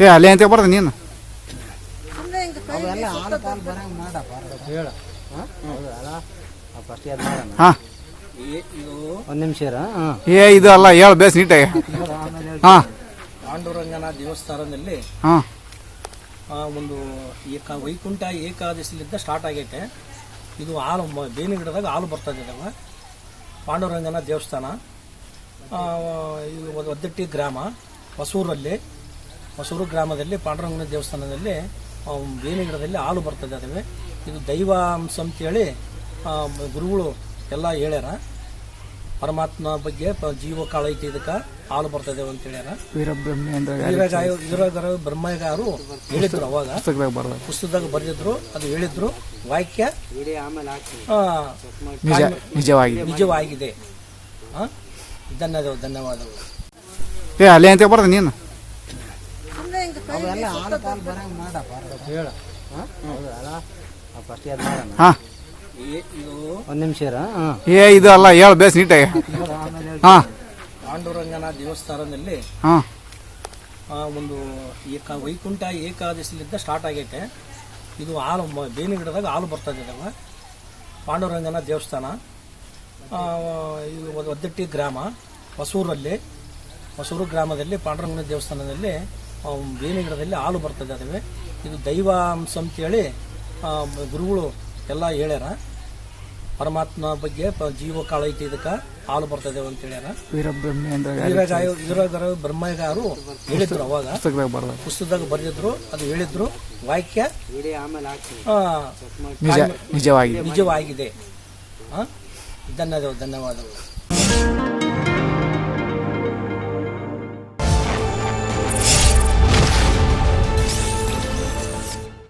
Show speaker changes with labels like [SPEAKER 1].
[SPEAKER 1] ಏ ಅಲ್ಲಿ ಅಂತ ಬರ್ದ ನೀನು.
[SPEAKER 2] ಅವೆಲ್ಲ ಹಾಲು ಪಾಲು ಬರಂಗ್ ಮಾಡಪ್ಪ ಹೇಳು. ಫಸ್ಟ್ ಯಾರು ಮಾಡೋಣ.
[SPEAKER 1] ಹಾಂ.
[SPEAKER 2] ಒಂದು ನಿಮಿಷ ಇರ ಹಾಂ.
[SPEAKER 1] ಏ ಇದು ಅಲ್ಲ ಹೇಳು ಬೇಸ್ ನೀಟಾಗಿ. ಹಾಂ.
[SPEAKER 3] ಪಾಂಡುರಂಗನ ದೇವಸ್ಥಾನದಲ್ಲಿ
[SPEAKER 1] ಹಾಂ.
[SPEAKER 3] ಆ, ಒಂದು ಏಕ ವೈಕುಂಠ ಏಕಾದಶಿಲಿಂದ ಸ್ಟಾರ್ಟ್ ಆಗೈತೆ. ಇದು ಹಾಲು ಮ- ಬೇವಿನ ಗಿಡದಾಗ ಹಾಲು ಬರ್ತದೆ ಇದಾವ ಪಾಂಡುರಂಗನ ದೇವಸ್ಥಾನ. ಆ, ಇದು ಒಂದು ಒದ್ದಟ್ಟಿ ಗ್ರಾಮ ಹೊಸೂರಲ್ಲಿ. ಹೊಸೂರು ಗ್ರಾಮದಲ್ಲಿ ಪಾಂಡುರಂಗನ ದೇವಸ್ಥಾನದಲ್ಲಿ ಬೇನೆ ಬೇವಿನ ಗಿಡದಲ್ಲಿ ಹಾಲು ಬರ್ತದೆ ಅದಾವೆ. ಇದು ದೈವ ಅಂಶ ಅಂತೇಳಿ ಗುರುಗಳು ಎಲ್ಲ ಹೇಳ್ಯಾರ. ಪರಮಾತ್ಮ ಬಗ್ಗೆ ಪ- ಜೀವ ಕಾಳ ಐತಿ ಇದಕ್ಕೆ ಹಾಲು ಬರ್ತದೆ ಅಂತ ಹೇಳ್ಯಾರ.
[SPEAKER 1] ವೀರಬ್ರಹ್ಮೇಂದ್ರ
[SPEAKER 3] ವೀರಗಾಯ ವೀರಗರ ಬ್ರಹ್ಮಗಾರು ಹೇಳಿದ್ರು ಅವಾಗ.
[SPEAKER 1] ಪುಸ್ತಕದಾಗ ಬರ್ದ
[SPEAKER 3] ಪುಸ್ತಕದಾಗ ಬರೆದಿದ್ರು ಅದು ಹೇಳಿದ್ರು. ವಾಕ್ಯ ನಿಜವಾಗಿದೆ. ಧನ್ಯವಾದಗಳು
[SPEAKER 1] ಏ ಅಲ್ಲಿ ಅಂತ ಬರ್ತದೆ ನೀನು
[SPEAKER 2] ಅವೆಲ್ಲ ಹಾಲು ಪಾಲು ಬರಂಗ್ ಮಾಡಪ್ಪ ಹೇಳು ಹಾಂ ಹೌದಲ್ಲ ಫಸ್ಟ್ ಯಾರು ಮಾಡೋಣ
[SPEAKER 1] ಹಾಂ
[SPEAKER 3] ಇದು
[SPEAKER 2] ಒಂದು ನಿಮಿಷ
[SPEAKER 1] ಏ ಇದು ಅಲ್ಲ ಹೇಳು ಬೇಸ್ ನೀಟಾಗಿ ಹಾಂ.
[SPEAKER 3] ಪಾಂಡುರಂಗನ ದೇವಸ್ಥಾನದಲ್ಲಿ
[SPEAKER 1] ಹಾಂ.
[SPEAKER 3] ಆ, ಒಂದು ಏಕ ವೈಕುಂಠ ಏಕಾದಶಿಲಿಂದ ಸ್ಟಾರ್ಟ್ ಆಗೈತೆ. ಇದು ಹಾಲು ಮ- ಬೇವಿನ ಗಿಡದಾಗ ಹಾಲು ಬರ್ತಾ ಇದ್ದಾವೆ ಪಾಂಡುರಂಗನ ದೇವಸ್ಥಾನ. ಆ, ಇದು ಒಂದು ಒದ್ದಟ್ಟಿ ಗ್ರಾಮ ಹೊಸೂರಲ್ಲಿ ಹೊಸೂರು ಗ್ರಾಮದಲ್ಲಿ ಪಾಂಡುರಂಗನ ದೇವಸ್ಥಾನದಲ್ಲಿ ಬೇವಿನ ಗಿಡದಲ್ಲಿ ಹಾಲು ಬರ್ತದೆ ಅದಾವೆ ಇದು ದೈವಾಂಶ ಅಂತೇಳಿ ಗುರುಗಳು ಎಲ್ಲ ಹೇಳ್ಯಾರ. ಪರಮಾತ್ಮ ಬಗ್ಗೆ ಜೀವ ಕಾಳ ಐತಿ ಇದಕ್ಕೆ ಹಾಲು ಬರ್ತದೆ ಅಂತ ಹೇಳ್ಯಾರ. ವೀರಗಾಯ ಬ್ರಹ್ಮಗಾರು ಹೇಳಿದ್ರು ಅವಾಗ.
[SPEAKER 1] ಪುಸ್ತಕದಾಗ ಬರ್ದ.
[SPEAKER 3] ಪುಸ್ತಕದಾಗ ಬರೆದಿದ್ರು ಅದು ಹೇಳಿದ್ರು. ವಾಕ್ಯ ನಿಜವಾಗಿದೆ? ಧನ್ಯವಾದ ಧನ್ಯವಾದಗಳು.